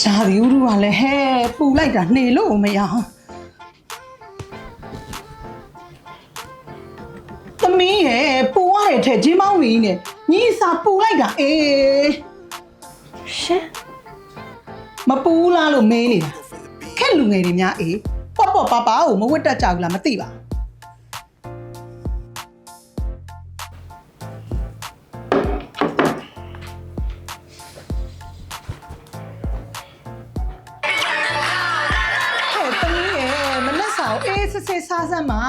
ရှာဒီဥရုကလည်းဟဲပူလိုက်တာနှေလို့မရအောင်သမီးရဲ့ပူရတဲ့ထက်ဂျင်းမောင်းကြီးနဲ့ညီစာပူလိုက်တာအေးရှင်မပူလားလို့မေးနေတာခက်လူငယ်တွေများအေးပေါ့ပေါ့ပါပါကိုမဝတ်တတ်ကြဘူးလားမသိပါဟဲ့ စစ်စစ်စားစမ်းမှာ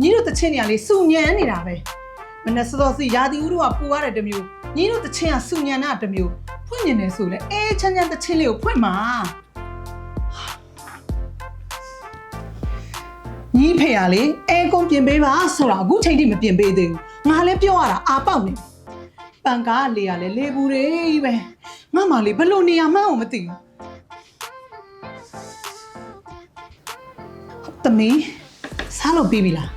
ညီတို့တချင်းနေရလေစုညံနေတာပဲမနဲ့စောစောစီရာသီဥတုကပူရတဲ့တစ်မျိုးညီတို့တချင်းကစုညံတာတစ်မျိုးဖွင့်နေတယ်ဆိုလဲအေးချမ်းချမ်းတချင်းလေးကိုဖွင့်မှာညီဖေရလေအဲကုန်းပြင်ပေးပါဆိုတာအခုချိန်ထိမပြင်ပေးသေးဘူးငါလည်းပြောရတာအာပေါက်နေပြီပန်ကားကလေရလဲလေဘူးတွေကြီးပဲငါမှလေဘလို့နေရမှန်းကိုမသိဘူး သမီးစားလို့ပြီးပြီလား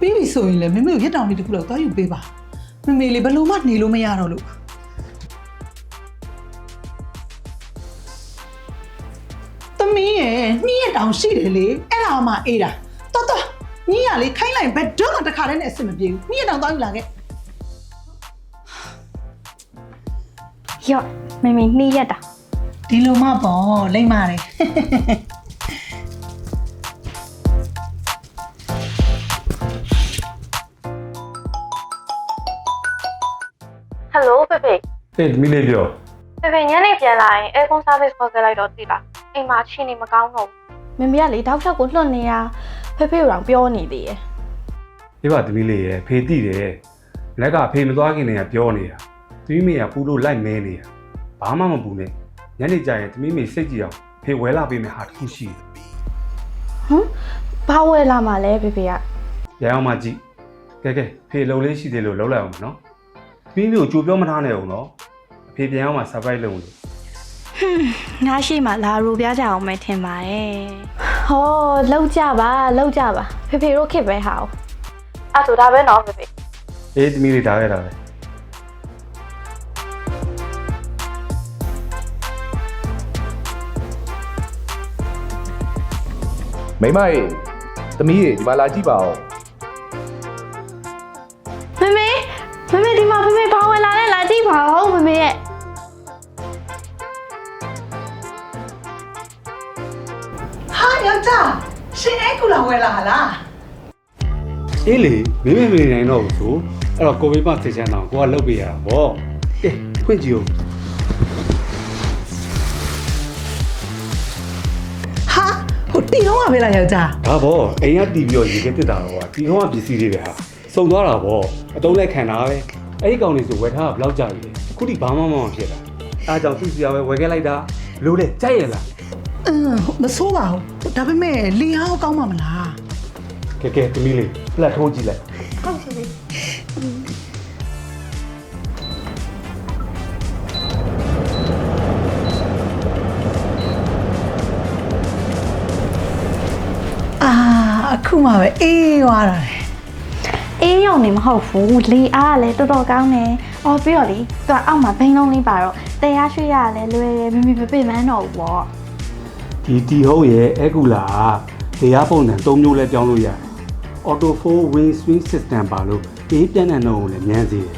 ပြီးပြီဆိုရင်လေမမေကိုရက်တောင်လေးတစ်ခုလောက်သွားယူပေးပါမမေလေးဘလို့မှနေလို့မရတော့လို့သမီးရဲ့နှီးရတောင်ရှိတယ်လေအဲ့ဒါမှအေးတာတော်တော်ညီရလေခိုင်းလိုက်ဘယ်တော့မှတစ်ခါတည်းနဲ့အဆင်မပြေဘူးနှီးရတောင်သွားယူလာခဲ့ရော့မမေနှီးရက်တာဒီလိုမှပေါ့လိမ့်မာတယ် ဖေဖေဟေးမီလေးပြောဖေဖေညနေပြန်လာရင် aircon service ခေါ်ခဲ့လိုက်တော့သိလားအိမ်မှာချင်းနေမကောင်းတော့ဘူးမမေကလေတောက်လျှောက်ကိုလွှတ်နေရဖေဖေတို့ပြောနေသေးရဲ့ဒီပါသမီးလေးရဲ့ဖေတိတယ်လက်ကဖေမသွားခင်တည်းကပြောနေတာသမီးမေကပူလို့လိုက်မဲနေတာဘာမှမပူနဲ့ညနေကျရင်သမီးမေစိတ်ကြည့်အောင်ဖေဝဲလာပေးမယ်ဟာတစ်ခုရှိတယ်ဟမ်ဘာဝဲလာမှလဲဖေဖေကရအောင်မကြည့်ကဲကဲဖေလုံလေးရှိသေးလို့လုံးလိုက်အောင်နော်သ မီးမေကိုကြိုပြောမထားနဲ့အောင်နော်အဖေပြန်အောင်မှ surprise လုပ်လို့ငါရှိမှလာရူပြကြအောင်မယ်ထင်ပါတယ်ဟောလောက်ကြပါလောက်ကြပါဖေဖေတို့ခစ်ပဲဟာအဲ့ဆိုဒါပဲနော်ဖေဖေအေးသမီးလေးဒါခဲ့တာပဲမိမရေသမီးရေဒီမှာလာကြည့်ပါဦး ရှင်အဲကူလာဝဲလာလားအေးလေမင်းမမနေနိုင်တော့ဘူးဆိုအဲ့တော့ကိုဗစ်မသိချင်တော့ကိုကလုတ်ပေးရတာဗောကဲဖွင့်ကြည့်ဦးဟာဟိုတီတော့ကပဲလားယောက်ျားဒါဗောအိမ်ကတီးပြီးတော့ရေခဲတက်တာတော့ကွာဒီတော့ကပစ္စည်းတွေပဲဟာစုံသွားတာဗောအတုံးလိုက်ခံတာပဲအဲ့ဒီကောင်လေးဆိုဝယ်ထားတာဘယ်လောက်ကြာပြီလဲခုထိဘာမှမမဖြစ်တာအားကြောင့်သူ့စီရပဲဝယ်ခဲ့လိုက်တာဘလို့လဲကြိုက်ရလား အင်းမဆိုးပါဘူးဒါပေမဲ့လီဟာကောင်းမှာမလားကဲကဲသမီးလေးပလက်ထိုးကြည့်လိုက်ဟုတ်ပြီအာအခုမှပဲအေးသွားတာလေအေးရုံနေမဟုတ်ဘူးလေအားကလည်းတော်တော်ကောင်းတယ်။အော်ပြီးတော့လေသူကအောက်မှာဘိန်းလုံးလေးပါတော့တရားရွှေ့ရလဲလွယ်တယ်မမီပပိမန်းတော့ဘူးပေါ့ ဒီတီဟုတ်ရဲ့အဲကူလာဒေယာပုံစံ၃မျိုးလဲပြောင်းလို့ရတယ် Auto 4 Wing Swing System ပါလို့အေးပြန့်တဲ့နှုန်းကိုလည်းမြန်စေတယ်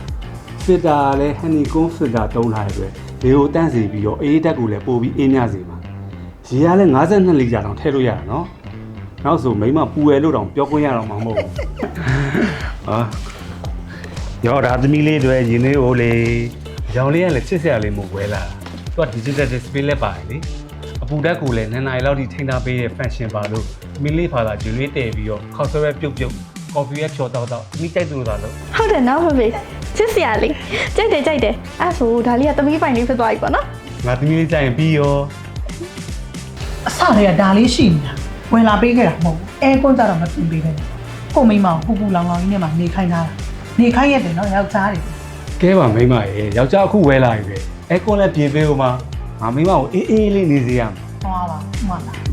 filter ကလည်း honeycomb filter တုံးထားတဲ့အတွက်လေကိုတန့်စေပြီးတော့အေးတက်ကိုလည်းပို့ပြီးအေးမြစေမှာရေကလည်း52လီတာတောင်ထည့်လို့ရတာနော်နောက်ဆိုမိမပူရလို့တောင်ပြောခွင့်ရတော့မှာမဟုတ်ဘူးဟာရောဒါသမီးလေးတွေရင်းနေဟိုလေရောင်လေးကလည်းချစ်စရာလေးမို့ဝဲလာသူက digital display လည်းပါတယ်လေအ ပူဓာတ်ကိုလည်းနှစ်နာရီလောက်ထိထိန်းထားပေးတဲ့ function ပါလို့မင်းလေးဖာသာဂျူလေးတည်ပြီးတော့ခေါက်ဆွဲပဲပြုတ်ပြုတ် coffee ရဖြော်တောက်တောက်မိကြိုက်သူလို့သာလို့ဟုတ်တယ်နော်ဖေဖေချစ်စရာလေးကြိုက်တယ်ကြိုက်တယ်အဲ့ဆိုဒါလေးကသမီးပိုင်လေးဖြစ်သွားပြီပေါ့နော်ငါသမီးလေးကြရင်ပြီးရောအစတွေကဒါလေးရှိနေတာဝင်လာပေးခဲ့တာမဟုတ်ဘူးအဲကွန်းကြတော့မပြင်ပေးပဲနဲ့ကိုမိမအောင်ပူပူလောင်လောင်ကြီးနဲ့မှနေခိုင်းတာနေခိုင်းရတယ်နော်ယောက်ျားတွေကဲပါမိမရေယောက်ျားအခုဝဲလာပြီပဲအဲကွန်လည်းပြင်ပေးဦးမှာ ငါမိမကိုအေးအေးလေးနေစေရမယ်ဟောပါဥမလား